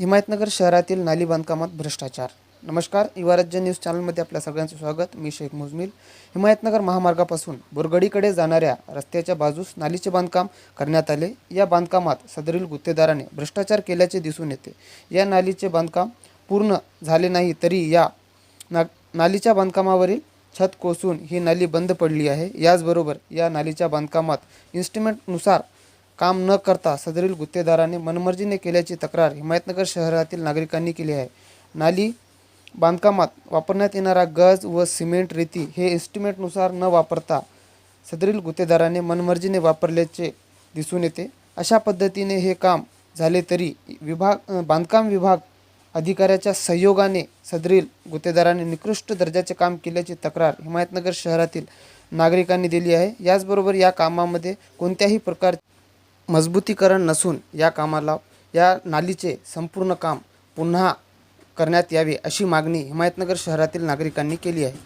हिमायतनगर शहरातील नाली बांधकामात भ्रष्टाचार. नमस्कार युवा राज्य न्यूज चॅनलमध्ये आपल्या सगळ्यांचं स्वागत. मी शेख मुजमिल. हिमायतनगर महामार्गापासून बोरगडीकडे जाणाऱ्या रस्त्याच्या बाजूस नालीचे बांधकाम करण्यात आले. या बांधकामात सदरील गुत्तेदाराने भ्रष्टाचार केल्याचे दिसून येते. या नालीचे बांधकाम पूर्ण झाले नाही तरी या ना नालीच्या बांधकामावरील छत कोसून ही नाली बंद पडली आहे. याचबरोबर या नालीच्या बांधकामात इन्स्ट्रुमेंटनुसार काम न करता सदरील गुत्तेदाराने मनमर्जीने केल्याची तक्रार हिमायतनगर शहरातील नागरिकांनी केली आहे. नाली बांधकामात वापरण्यात येणारा गज व सिमेंट रेती हे एस्टिमेटनुसार न वापरता सदरील गुत्तेदाराने मनमर्जीने वापरल्याचे दिसून येते. अशा पद्धतीने हे काम झाले तरी विभाग बांधकाम विभाग अधिकाऱ्याच्या सहयोगाने सदरील गुत्तेदाराने निकृष्ट दर्जाचे काम केल्याची तक्रार हिमायतनगर शहरातील नागरिकांनी दिली आहे. याचबरोबर या कामामध्ये कोणत्याही प्रकार मजबूतीकरण नसून या कामाला या नालीचे संपूर्ण काम पुन्हा करण्यात यावे अशी मागणी हिमायतनगर शहरातील नागरिकांनी केली आहे.